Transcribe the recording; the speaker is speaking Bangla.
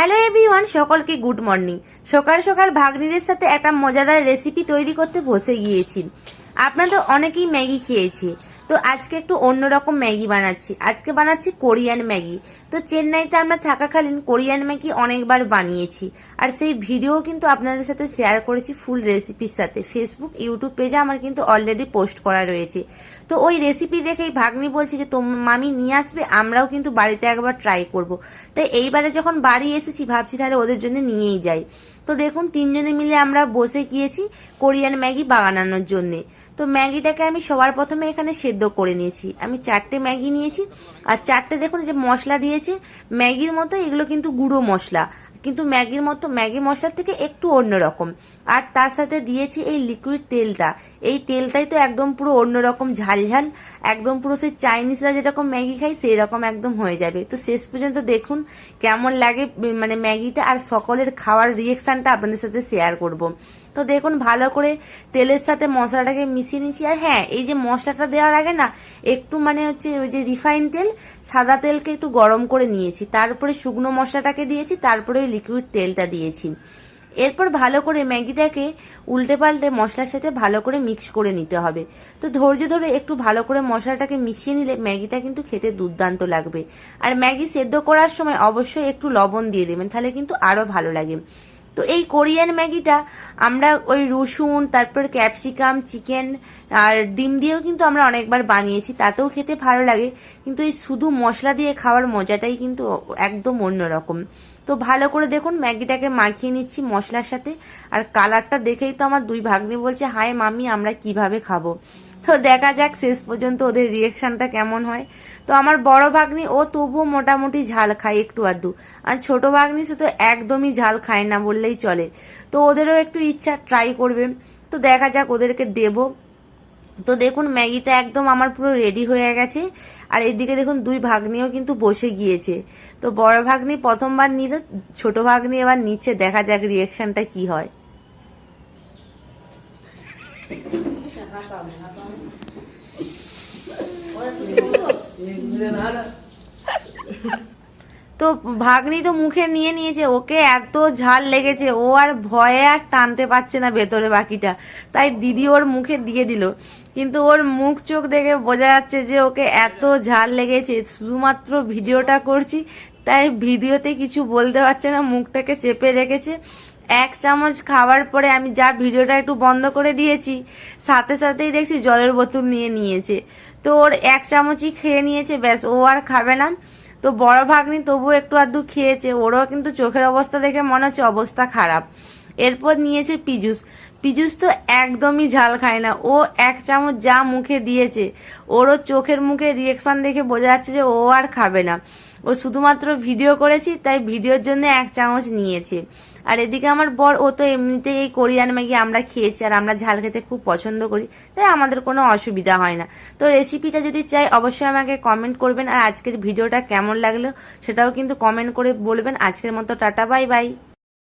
হ্যালো এভরিওয়ান সকলকে গুড মর্নিং সকাল সকাল ভাগ্নিদের সাথে একটা মজাদার রেসিপি তৈরি করতে বসে গিয়েছি। আপনারা অনেকেই ম্যাগি খেয়েছি। তো আজকে একটু অন্যরকম ম্যাগি বানাচ্ছি। আজকে বানাচ্ছি কোরিয়ান ম্যাগি। তো চেন্নাইতে আমরা থাকাকালীন কোরিয়ান ম্যাগি অনেকবার বানিয়েছি। আর সেই ভিডিও কিন্তু আপনাদের সাথে শেয়ার করেছি ফুল রেসিপির সাথে। ফেসবুক ইউটিউব পেজে আমার কিন্তু অলরেডি পোস্ট করা রয়েছে। তো ওই রেসিপি দেখেই ভাগ্নি বলছে যে, তোম, মামি নিয়ে আসবে, আমরাও কিন্তু বাড়িতে একবার ট্রাই করব। তাই এইবারে যখন বাড়ি এসেছি, ভাবছি তাহলে ওদের জন্য নিয়েই যাই। তো দেখুন, তিনজনে মিলে আমরা বসে গিয়েছি কোরিয়ান ম্যাগি বানানোর জন্যে। তো ম্যাগিটাকে আমি সবার প্রথমে এখানে সেদ্ধ করে নিয়েছি। আমি চারটে ম্যাগি নিয়েছি। আর চারটে দেখুন যে মশলা দিয়েছে, ম্যাগির মতো এগুলো কিন্তু গুঁড়ো মশলা। কিন্তু ম্যাগির মতো, ম্যাগি মশলার থেকে একটু অন্যরকম আর তার সাথে দিয়েছি এই লিকুইড তেলটা। এই তেলটাই তো একদম পুরো অন্যরকম ঝাল ঝাল। একদম পুরো সেই চাইনিজরা যেরকম ম্যাগি খাই সেই রকম একদম হয়ে যাবে। তো শেষ পর্যন্ত দেখুন কেমন লাগে মানে ম্যাগিটা আর সকলের খাওয়ার রিয়েকশনটা আপনাদের সাথে শেয়ার করব। তো দেখুন, ভালো করে তেলের সাথে মশলাটাকে মিশিয়ে নিচ্ছি আর হ্যাঁ এই যে মশলাটা দেওয়ার আগে না, একটু মানে হচ্ছে ওই যে রিফাইন তেল, সাদা তেলকে একটু গরম করে নিয়েছি। তারপরে শুকনো মশলাটাকে দিয়েছি, তারপরে লিকুইড তেলটা দিয়েছি। এরপর ভালো করে ম্যাগিটাকে উল্টে পাল্টে মশলার সাথে ভালো করে মিক্স করে নিতে হবে। তো ধৈর্য ধরে একটু ভালো করে মশলাটাকে মিশিয়ে নিলে ম্যাগিটা কিন্তু খেতে দুর্দান্ত লাগবে। আর ম্যাগি সেদ্ধ করার সময় অবশ্যই একটু লবণ দিয়ে দেবেন, তাহলে কিন্তু আরও ভালো লাগে। তো এই কোরিয়ান ম্যাগিটা আমরা ওই রসুন, তারপর ক্যাপসিকাম, চিকেন আর ডিম দিয়েও কিন্তু আমরা অনেকবার বানিয়েছি, তাতেও খেতে ভালো লাগে। কিন্তু এই শুধু মশলা দিয়ে খাওয়ার মজাটাই কিন্তু একদম অন্যরকম তো ভালো করে দেখুন, ম্যাগিটাকে মাখিয়ে নিচ্ছি মশলার সাথে। আর কালারটা দেখেই তো আমার দুই ভাগ্নি বলছে হাই মামি আমরা কীভাবে খাব? তো দেখা যাক, শেষ পর্যন্ত ওদের রিয়েকশনটা কেমন হয়। তো আমার বড় ভাগ্নি, ও তবুও মোটামুটি ঝাল খায় একটু আধটু। আর ছোট ভাগ্নি সে তো একদমই ঝাল খায় না বললেই চলে। তো ওদেরও একটু ইচ্ছা ট্রাই করবে। তো দেখা যাক ওদেরকে দেবো। তো দেখুন, ম্যাগিটা একদম আমার পুরো রেডি হয়ে গেছে। আর এদিকে দেখুন, দুই ভাগ্নিও কিন্তু বসে গিয়েছে। তো বড় ভাগ্নি প্রথমবার নিল, ছোট ভাগ্নি এবার নিচ্ছে। দেখা যাক রিয়েকশনটা কি হয়। তো ভাগ্নি তো মুখে নিয়ে নিয়েছে, ওকে এত ঝাল লেগেছে, ও আর ভয়ে আর টানতে পারছে না ভেতরে বাকিটা। তাই দিদি ওর মুখে দিয়ে দিল। কিন্তু ওর মুখ চোখ দেখে বোঝা যাচ্ছে যে ওকে এত ঝাল লেগেছে, শুধুমাত্র ভিডিওটা করছি, তাই ভিডিওতে কিছু বলতে পারছে না, মুখটাকে চেপে রেখেছে। এক চামচ খাওয়ার পরে আমি যা ভিডিওটা একটু বন্ধ করে দিয়েছি, সাথে সাথেই দেখছি জলের বোতল নিয়ে নিয়েছে। তো ওর এক চামচই খেয়ে নিয়েছে, ব্যাস, ও আর খাবে না। তো বড় ভাগ্নি তবুও একটু আধটু খেয়েছে, ওরও কিন্তু চোখের অবস্থা দেখে মনে হচ্ছে অবস্থা খারাপ। এরপর নিয়েছে পিজুস। পিজুস তো একদমই ঝাল খায় না, ও এক চামচ যা মুখে দিয়েছে, ওরও চোখের মুখে রিয়েকশন দেখে বোঝা যাচ্ছে যে ও আর খাবে না। ও শুধুমাত্র ভিডিও করেছি, তাই ভিডিওর জন্য এক চামচ নিয়েছে। আর এদিকে আমার বর, ও তো এমনিতেই এই কোরিয়ান ম্যাগি আমরা খেয়েছি আর আমরা ঝাল খেতে খুব পছন্দ করি, তাই আমাদের কোনো অসুবিধা হয় না। তো রেসিপিটা যদি চাই, অবশ্যই আমাকে কমেন্ট করবেন আর আজকের ভিডিওটা কেমন লাগল সেটাও কিন্তু কমেন্ট করে বলবেন। আজকের মতো টাটা বাই বাই